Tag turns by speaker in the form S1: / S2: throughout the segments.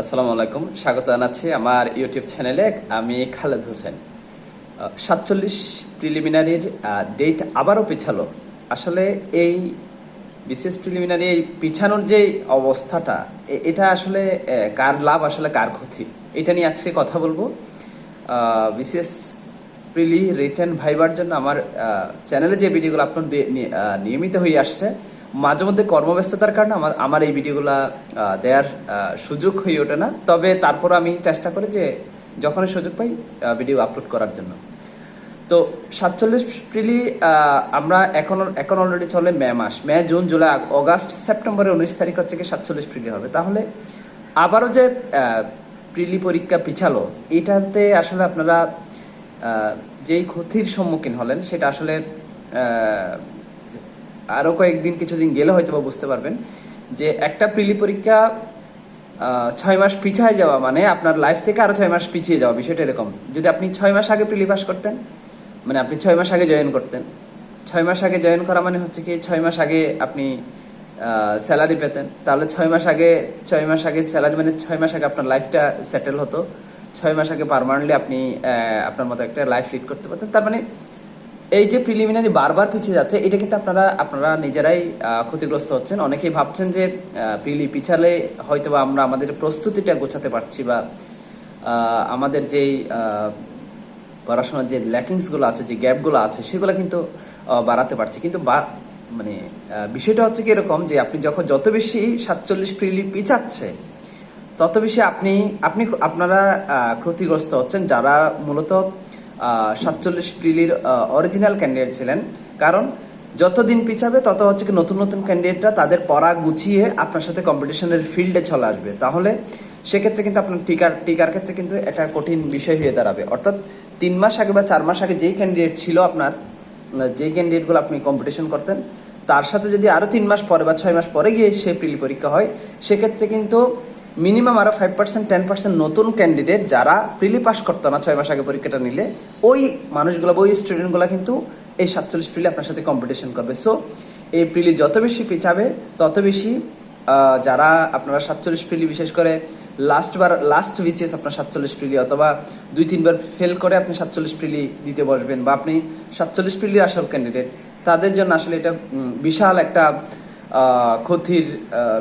S1: আসসালামু আলাইকুম। স্বাগত জানাচ্ছি আমার ইউটিউব চ্যানেলে। আমি খালেদ হোসেন। সাতচল্লিশ প্রিলিমিনারির ডেট আবারও পিছালো। আসলে এই বিশেষ প্রিলিমিনারি এই পিছানোর যে অবস্থাটা এটা আসলে কার লাভ আসলে কার ক্ষতি? এটা নিয়ে আজকে কথা বলব। বিশেষ প্রিলি রিটার্ন ভাইবার জন্য আমার চ্যানেলে যে ভিডিওগুলো আহ, নিয়মিত হয়ে আসছে মাঝে মধ্যে কর্মব্যস্ততার কারণে আমার আমার এই ভিডিওগুলো দেওয়ার সুযোগ হয়ে ওঠে না। তবে তারপর আমি চেষ্টা করি যে যখনই সুযোগ পাই ভিডিও আপলোড করার জন্য। তো সাতচল্লিশ প্রিলি আমরা এখন এখন অলরেডি চলে মে মাস। মে, জুন, জুলাই অগাস্ট, সেপ্টেম্বরের উনিশ তারিখ হচ্ছে কি সাতচল্লিশ প্রিলি হবে। তাহলে আবারও যে প্রিলি পরীক্ষা পিছালো, এটাতে আসলে আপনারা যেই ক্ষতির সম্মুখীন হলেন, সেটা আসলে আহ, আরও কয়েকদিন কিছুদিন গেলে হয়তো বা বুঝতে পারবেন যে একটা প্রিলি পরীক্ষা ছয় মাস পিছায় যাওয়া মানে আপনার লাইফ থেকে আরও ছয় মাস পিছিয়ে যাওয়া বিষয়টা এরকম যদি আপনি ছয় মাস আগে প্রিলি পাস করতেন মানে আপনি ছয় মাস আগে জয়েন করতেন ছয় মাস আগে জয়েন করা মানে হচ্ছে কি ছয় মাস আগে আপনি স্যালারি পেতেন তাহলে ছয় মাস আগে ছয় মাস আগে স্যালারি মানে ছয় মাস আগে আপনার লাইফটা সেটেল হতো ছয় মাস আগে পারমানেন্টলি আপনি আপনার মতো একটা লাইফ লিড করতে পারতেন তার মানে এই যে প্রিলিমিনারি বারবার পিছিয়ে যাচ্ছে এটা কিন্তু আপনারা আপনারা নিজেরাই ক্ষতিগ্রস্ত হচ্ছেন। অনেকেই ভাবছেন যে প্রিলি পিছালে হয়তো আমরা আমাদের প্রস্তুতিটা গোছাতে পারছি বা আমাদের আহ, পড়াশোনার যে ল্যাকিংসগুলো আছে যে গ্যাপগুলো আছে সেগুলো কিন্তু বাড়াতে পারছি। কিন্তু বা- মানে বিষয়টা হচ্ছে কি এরকম যে আপনি যখন যত বেশি সাতচল্লিশ প্রিলি পিছাচ্ছে তত বেশি আপনি আপনি আপনারা ক্ষতিগ্রস্ত হচ্ছেন। যারা মূলত সাতচল্লিশ প্রিলির অরিজিনাল ক্যান্ডিডেট ছিলেন। কারণ যতদিন পিছাবে, তত হচ্ছে কি নতুন নতুন ক্যান্ডিডেটরা তাদের পড়া গুছিয়ে আপনার সাথে কম্পিটিশনের ফিল্ডে চলে আসবে। তাহলে সেক্ষেত্রে কিন্তু আপনার টিকার টিকার ক্ষেত্রে কিন্তু একটা কঠিন বিষয় হয়ে দাঁড়াবে। অর্থাৎ তিন মাস আগে বা চার মাস আগে যেই ক্যান্ডিডেট ছিল আপনার যেই ক্যান্ডিডেটগুলো আপনি কম্পিটিশন করতেন, তার সাথে যদি আরও তিন মাস পরে বা ছয় মাস পরে গিয়ে সে প্রিলি পরীক্ষা হয়, সেক্ষেত্রে কিন্তু মিনিমাম আরও ফাইভ পার্সেন্ট টেন পার্সেন্ট নতুন ক্যান্ডিডেট যারা প্রিলি পাস করতো না, ছয় মাস আগে পরীক্ষাটা নিলে, ওই মানুষগুলো ওই স্টুডেন্টগুলো কিন্তু এই সাতচল্লিশ প্রিলি আপনার সাথে কম্পিটিশন করবে। সো এই প্রিলি যত বেশি পিছাবে, তত বেশি যারা আপনারা সাতচল্লিশ প্রিলি বিশেষ করে লাস্ট বার লাস্ট বিসিএস আপনার সাতচল্লিশ প্রিলি অথবা দুই, তিনবার ফেল করে আপনি সাতচল্লিশ প্রিলি দিতে বসবেন বা আপনি সাতচল্লিশ প্রিলি আসল ক্যান্ডিডেট তাদের জন্য আসলে এটা বিশাল একটা ক্ষতির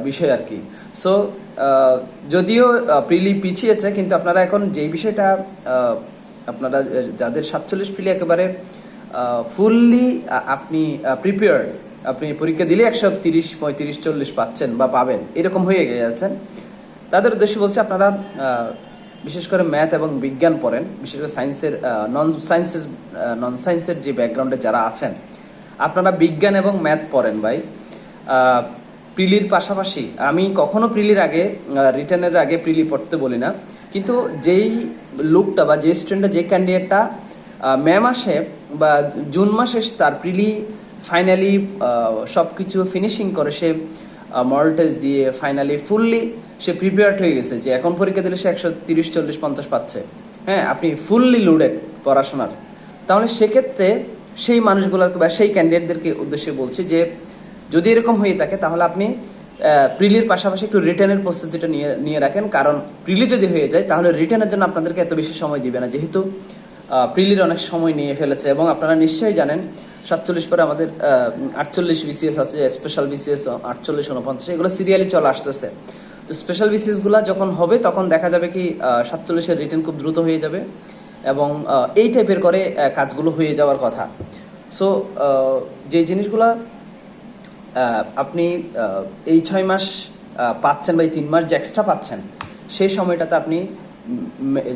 S1: বিষয় আর কি। সো যদিও প্রিলি পিছিয়েছে, কিন্তু আপনারা এখন যেই বিষয়টা আপনারা যাদের সাতচল্লিশ প্রিলি একেবারে ফুললি আপনি প্রিপেয়ার্ড আপনি পরীক্ষা দিলে একশো তিরিশ, পঁয়ত্রিশ, চল্লিশ পাচ্ছেন বা পাবেন, এরকম হয়ে গেছেন। তাদের উদ্দেশ্যে বলছে, আপনারা বিশেষ করে ম্যাথ এবং বিজ্ঞান পড়েন, বিশেষ করে সায়েন্সের নন সায়েন্সের নন সায়েন্সের যে ব্যাকগ্রাউন্ডে যারা আছেন, আপনারা বিজ্ঞান এবং ম্যাথ পড়েন ভাই। প্রিলির পাশাপাশি, আমি কখনো প্রিলির আগে রিটার্নের আগে প্রিলি পড়তে বলি না। কিন্তু যেই লুকটা বা যে স্টুডেন্টটা যে ক্যান্ডিডেটটা মে মাসে বা জুন মাসে তার প্রিলি ফাইনালি সব কিছু ফিনিশিং করে, সে মডেল টেস্ট দিয়ে ফাইনালি ফুললি সে প্রিপেয়ার্ড হয়ে গেছে যে এখন পরীক্ষা দিলে সে একশো তিরিশ, চল্লিশ, পঞ্চাশ পাচ্ছে। হ্যাঁ আপনি ফুললি লোডেড পড়াশোনার। তাহলে সেক্ষেত্রে সেই মানুষগুলোর বা সেই ক্যান্ডিডেটদেরকে উদ্দেশ্যে বলছি যে যদি এরকম হয়ে থাকে, তাহলে আপনি প্রিলির পাশাপাশি একটু রিটার্নের প্রস্তুতিটা নিয়ে নিয়ে রাখেন। কারণ প্রিলি যদি হয়ে যায়, তাহলে রিটার্নের জন্য আপনাদেরকে এত বেশি সময় দিবে না। যেহেতু প্রিলির অনেক সময় নিয়ে ফেলেছে। এবং আপনারা নিশ্চয়ই জানেন, সাতচল্লিশ পরে আমাদের আটচল্লিশ বিসিএস আছে স্পেশাল বিসিএস আটচল্লিশ, উনপঞ্চাশ, এগুলো সিরিয়ালি চলে আসতেছে। তো স্পেশাল বিসিএসগুলা যখন হবে, তখন দেখা যাবে কি সাতচল্লিশের রিটার্ন খুব দ্রুত হয়ে যাবে। এবং এই টাইপের করে কাজগুলো হয়ে যাওয়ার কথা। সো যে জিনিসগুলা আপনি এই ছয় মাস পাচ্ছেন বা এই তিন মাস যে এক্সট্রা পাচ্ছেন, সেই সময়টাতে আপনি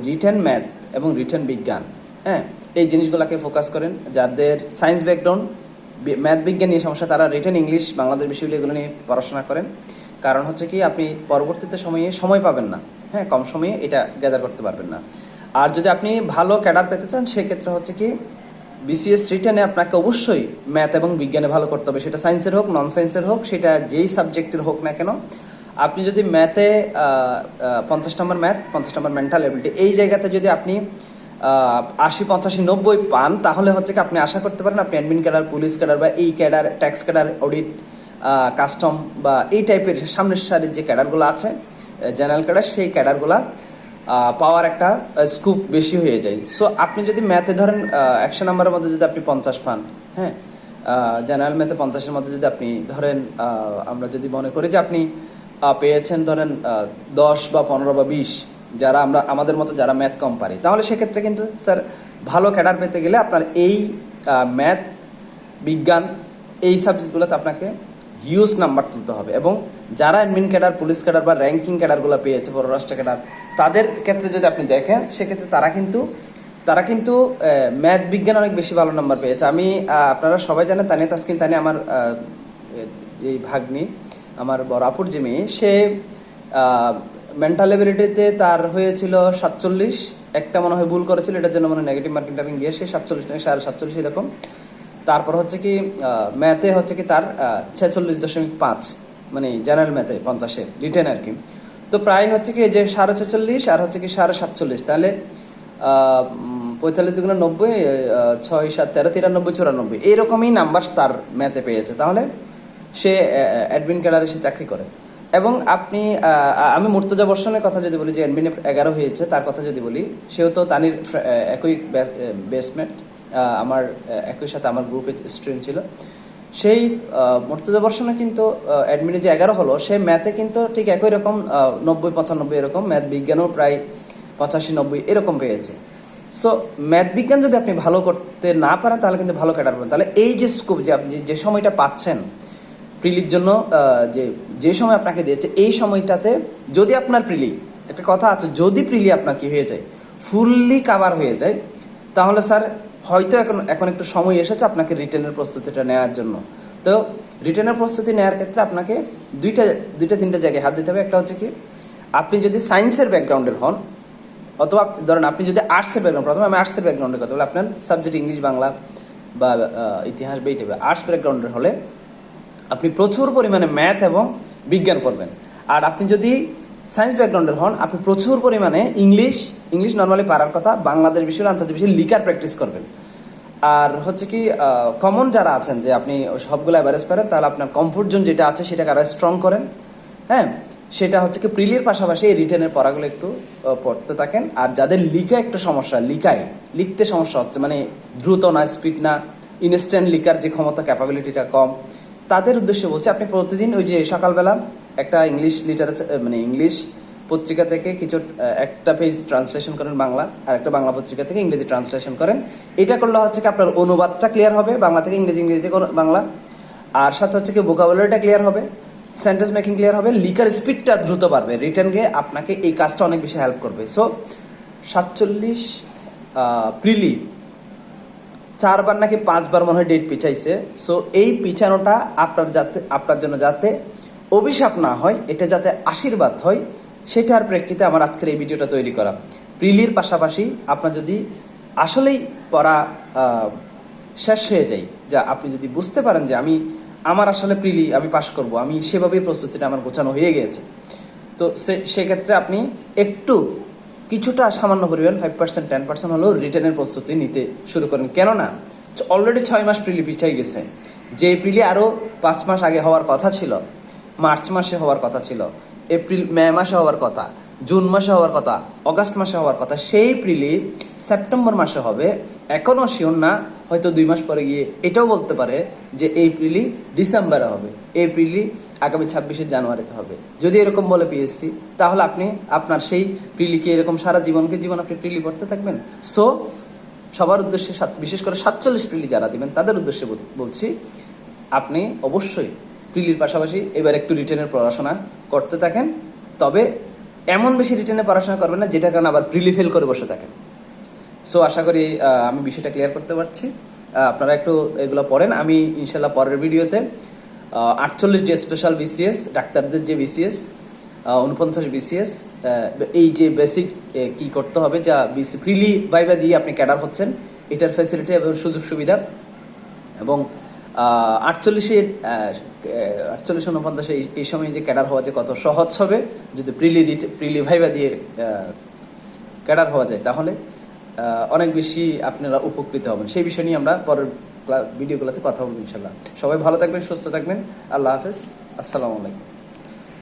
S1: রিটার্ন ম্যাথ এবং রিটার্ন বিজ্ঞান হ্যাঁ এই জিনিসগুলোকে ফোকাস করেন। যাদের সায়েন্স ব্যাকগ্রাউন্ড ম্যাথ বিজ্ঞান নিয়ে সমস্যা, তারা রিটার্ন ইংলিশ বাংলাদেশ বিশ্ববিদ্যালয় এগুলো নিয়ে পড়াশোনা করেন। কারণ হচ্ছে কি, আপনি পরবর্তীতে সময়ে সময় পাবেন না হ্যাঁ কম সময়ে এটা গ্যাদার করতে পারবেন না। আর যদি আপনি ভালো ক্যাডার পেতে চান, সেক্ষেত্রে হচ্ছে কি বিসিএস রিটার্নে আপনাকে অবশ্যই ম্যাথ এবং বিজ্ঞানে ভালো করতে হবে। সেটা সায়েন্সের হোক নন সায়েন্সের হোক, সেটা যেই সাবজেক্টের হোক না কেন, আপনি যদি ম্যাথে পঞ্চাশ নম্বর ম্যাথ পঞ্চাশ নম্বর মেন্টাল এবিলিটি এই জায়গাতে যদি আপনি আশি, পঁচাশি, নব্বই পান, তাহলে হচ্ছে কি আপনি আশা করতে পারেন আপনি অ্যাডমিন ক্যাডার পুলিশ ক্যাডার বা এই cadre tax cadre audit custom বা এই টাইপের সামনের সারির যে ক্যাডারগুলো আছে জেনারেল ক্যাডার সেই ক্যাডারগুলা পাওয়ার একটা স্কুপ বেশি হয়ে যায়। সো আপনি যদি ম্যাথে ধরেন একশো নাম্বারের মধ্যে যদি আপনি পঞ্চাশ পান হ্যাঁ জেনারেল ম্যাথে পঞ্চাশের মধ্যে যদি আপনি ধরেন আমরা যদি মনে করি যে আপনি পেয়েছেন ধরেন দশ বা পনেরো বা বিশ, যারা আমরা, আমাদের মতো যারা ম্যাথ কম পারি, তাহলে সেক্ষেত্রে কিন্তু, স্যার, ভালো ক্যাডার পেতে গেলে আপনার এই ম্যাথ বিজ্ঞান, এই সাবজেক্টগুলোতে আপনাকে হিউজ নাম্বার তুলতে হবে এবং যারা অ্যাডমিন ক্যাডার পুলিশ ক্যাডার বা র্যাঙ্কিং ক্যাডারগুলো পেয়েছে, পররাষ্ট্র ক্যাডার তাদের ক্ষেত্রে যদি আপনি দেখেন, সেক্ষেত্রে তারা কিন্তু তারা কিন্তু ম্যাথ বিজ্ঞান অনেক বেশি ভালো নাম্বার পেয়েছে। আমি আপনারা সবাই জানেন, তানিয়া তাসকিন তানি আমার যে ভাগ্নি, আমার বরাপুর যে মেয়ে, সে মেন্টাল এবিলিটিতে তার হয়েছিল সাতচল্লিশ। একটা মনে হয় ভুল করেছিল, এটার জন্য মনে নেগেটিভ মার্কিং টার্কিং গিয়ে সে সাতচল্লিশ সাড়ে সাতচল্লিশ এরকম। তারপর হচ্ছে কি ম্যাথে হচ্ছে কি তার ছেচল্লিশ দশমিক পাঁচ মানে জেনারেল ম্যাথে পঞ্চাশে রিটেন আর কি। তো প্রায় হচ্ছে কি যে সাড়ে ছেচল্লিশ আর হচ্ছে কি সাড়ে সাতচল্লিশ। তাহলে পঁয়তাল্লিশ দুগুলো নব্বই ছয় সাত তেরো, তিরানব্বই, চুরানব্বই, এইরকমই নাম্বার তার ম্যাথে পেয়েছে। তাহলে সে অ্যাডমিন ক্যাডারে সে চাকরি করে। এবং আপনি আমি মুর্তজা বর্ষণের কথা যদি বলি, যে অ্যাডমিন এগারো হয়েছে, তার কথা যদি বলি, সেও তো তানির একই বেসমেন্ট আমার একই সাথে আমার গ্রুপে স্টুডেন্ট ছিল। সেই মুর্তজা বর্ষণে কিন্তু অ্যাডমিনে যে এগারো হলো, সে ম্যাথে কিন্তু ঠিক একই রকম নব্বই, পঁচানব্বই এরকম ম্যাথ বিজ্ঞানও প্রায় পঁচাশি, নব্বই এরকম পেয়েছে। সো ম্যাথ বিজ্ঞান যদি আপনি ভালো করতে না পারেন, তাহলে কিন্তু ভালো ক্যাডার পাবেন তাহলে এই যে স্কোপ যে আপনি যে সময়টা পাচ্ছেন, প্রিলির জন্য যে যে সময় আপনাকে দিয়েছে, এই সময়টাতে যদি আপনার প্রিলি, একটা কথা আছে, যদি প্রিলি আপনার কি হয়ে যায় ফুললি কাভার হয়ে যায়, তাহলে স্যার হয়তো এখন এখন একটু সময় এসেছে আপনাকে রিটেনের প্রস্তুতিটা নেওয়ার জন্য। তো রিটেনের প্রস্তুতি নেওয়ার ক্ষেত্রে আপনাকে দুইটা দুইটা তিনটা জায়গায় হাত দিতে হবে। একটা হচ্ছে কি, আপনি যদি সায়েন্সের ব্যাকগ্রাউন্ডের হন, অথবা ধরেন আপনি যদি আর্টসের ব্যাকগ্রাউন্ড প্রথমে আমি আর্টসের ব্যাকগ্রাউন্ডের কথা বলি। আপনার সাবজেক্ট ইংলিশ, বাংলা বা ইতিহাস বা এই টাইপের আর্টস ব্যাকগ্রাউন্ডের হলে আপনি প্রচুর পরিমাণে ম্যাথ এবং বিজ্ঞান করবেন আর আপনি যদি সায়েন্স ব্যাকগ্রাউন্ডের হন, আপনি প্রচুর পরিমাণে ইংলিশ ইংলিশ নর্মালি পারার কথা, বাংলাদেশ বিষয়ে আন্তর্জাতিক বিষয়ে লিখার প্র্যাকটিস করবেন। আর হচ্ছে কি কমন যারা আছেন, যে আপনি সবগুলো অ্যাভারেজ পারেন, তাহলে আপনার কমফোর্ট জোন যেটা আছে, সেটাকে আরও স্ট্রং করেন। হ্যাঁ? সেটা হচ্ছে কি, প্রিলির পাশাপাশি এই রিটেনের পড়াগুলো একটু পড়তে থাকেন। আর যাদের লিখা একটু সমস্যা, লিখায়, লিখতে সমস্যা হচ্ছে মানে দ্রুত না স্পিড না ইনস্ট্যান্ট লিখার যে ক্ষমতা ক্যাপাবিলিটিটা কম, তাদের উদ্দেশ্যে বলছে, আপনি প্রতিদিন ওই যে সকালবেলা একটা ইংলিশ লিটারেচার মানে ইংলিশ পত্রিকা থেকে কিছু একটা পেজ ট্রান্সলেশন করেন বাংলা, আর একটা বাংলা পত্রিকা থেকে ইংরেজি ট্রান্সলেশন করেন। এটা করলে হচ্ছে কি আপনার অনুবাদটা ক্লিয়ার হবে, বাংলা থেকে ইংরেজি ইংরেজি বাংলা। আর সাথে হচ্ছে কি ভোকাবুলারিটা ক্লিয়ার হবে সেন্টেন্স মেকিং ক্লিয়ার হবে লিকার স্পিডটা দ্রুত বাড়বে রিটার্ন গিয়ে আপনাকে এই কাজটা অনেক বেশি হেল্প করবে। সো সাতচল্লিশ প্রিলি, চারবার নাকি পাঁচবার মনে হয় ডেট পিছাইছে। সো এই পিছানোটা আপনার যাতে, আপনার জন্য যাতে অভিশাপ না হয়, এটা যাতে আশীর্বাদ হয়, সেটার প্রেক্ষিতে আমার আজকের এই ভিডিওটা তৈরি করা। প্রিলির পাশাপাশি আপনার যদি আসলেই পড়া শেষ হয়ে যায়, যা আপনি যদি বুঝতে পারেন যে আমি, আমার আসলে প্রিলি, আমি পাশ করব, আমি সেভাবেই প্রস্তুতিটা আমার গোছানো হয়ে গিয়েছে। তো সে- সেক্ষেত্রে আপনি একটু কিছুটা সামান্য পরিমাণ ফাইভ পার্সেন্ট টেন পার্সেন্ট হলেও রিটার্নের প্রস্তুতি নিতে শুরু করেন। কেননা অলরেডি ছয় মাস প্রিলি পিছাই গেছে। যে প্রিলি আরও পাঁচ মাস আগে হওয়ার কথা ছিল মার্চ মাসে হওয়ার কথা ছিল, এপ্রিল, মে মাসে হওয়ার কথা, জুন মাসে হওয়ার কথা, অগাস্ট মাসে হওয়ার কথা, সেই প্রিলি সেপ্টেম্বর মাসে হবে। এখনও শিওর না, হয়তো দুই মাস পরে গিয়ে এটাও বলতে পারে যে এই প্রিলি ডিসেম্বরে হবে, এই প্রিলি আগামী ছাব্বিশে জানুয়ারিতে হবে। যদি এরকম বলে পিএসসি তাহলে আপনি আপনার সেই প্রিলিকে এরকম সারা জীবনকে জীবন আপনি প্রিলি পড়তে থাকবেন। সো সবার উদ্দেশ্যে বিশেষ করে সাতচল্লিশ প্রিলি যারা দিবেন, তাদের উদ্দেশ্যে বলছি, আপনি অবশ্যই প্রিলির পাশাপাশি এবার একটু রিটেনের পড়াশোনা করতে থাকেন। তবে এমন বেশি রিটেনে পড়াশোনা করবেন না, যেটা কারণে আবার প্রিলি ফেল করে বসে থাকেন। সো আশা করি আমি বিষয়টা ক্লিয়ার করতে পারছি। আপনারা একটু এগুলো পড়েন। আমি ইনশাল্লাহ পরের ভিডিওতে আটচল্লিশ যে স্পেশাল বিসিএস ডাক্তারদের যে বিসিএস উনপঞ্চাশ বিসিএস এই যে বেসিক কি করতে হবে, যা বিসি ফ্রিলি বাইবা দিয়ে আপনি ক্যাডার হচ্ছেন, এটার ফ্যাসিলিটি এবং সুযোগ সুবিধা। এবং আটচল্লিশে আটচল্লিশ উনপঞ্চাশে এই- সময় যে ক্যাডার হওয়া যে কত সহজ হবে, যদি প্রিলি প্রিলি ভাইবা দিয়ে ক্যাডার হওয়া যায়, তাহলে অনেক বেশি আপনারা উপকৃত হবেন। সেই বিষয় নিয়ে আমরা পরের ভিডিও ভিডিওগুলোতে কথা বলব ইনশাল্লাহ। সবাই ভালো থাকবেন, সুস্থ থাকবেন। আল্লাহ হাফেজ। আসসালামু আলাইকুম।